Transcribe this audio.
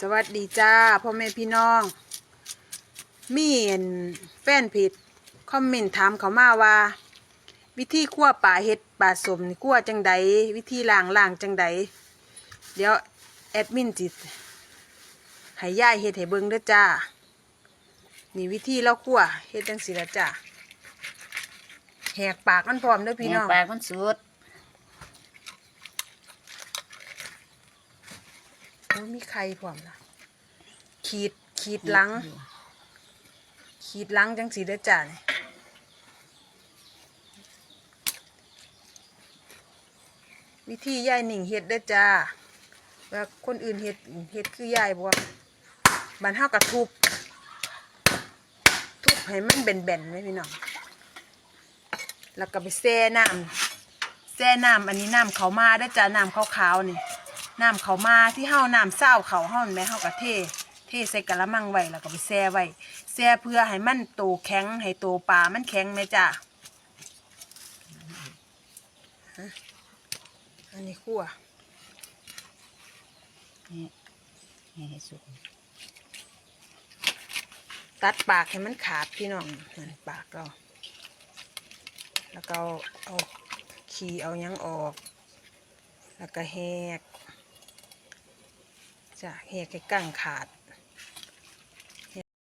สวัสดีจ้าพ่อแม่พี่น้องมีเห็นแฟนเพจคอมเมนต์ถามเขามาว่า วิธีคั่วป่าเห็ดป่าสมคั่วจังใดวิธีล้างล้างจังใดเดี๋ยวแอดมินจิตให้ย่ายเฮ็ดให้เบิ่งด้อจ้านี่วิธีเราคั่วเฮ็ดจังสิละจ้าแหกปากมันพร้อมเด้อพี่น้องแหกปากมันสุด อ้มีใครพร้อมละขีดขีดหลัง ขีดหลังจังสีเด้อจ้านี่วิธียายหนิงเฮ็ดเด้อจ้าว่าคนอื่นเฮ็ดเฮ็ดคือยายบ่บันเฮากระทุบ ทุบให้มันแบนๆไว้พี่น้อง แล้วก็ไปแช่น้ำแช่น้ำอันนี้น้ำเขาวมาเด้จ้าน้ำขาวๆนี่ น้ำเขามาที่เฮาน้ำเศร้าเขาเฮาเห็นไหมเฮาก็เทเทใส่กะละมังไว้แล้วก็ไปแช่ไว้แช่เพื่อให้มันโตแข็งให้โตปลามันแข็งไหมจ้ะอันนี้คั่วนี่นี่ให้สุกตัดปากให้มันขาดพี่น้องนั่นปากเราแล้วก็เอาเอาขี้เอายังออก แล้วก็แหก จ้ะแหกให้กั้งขาด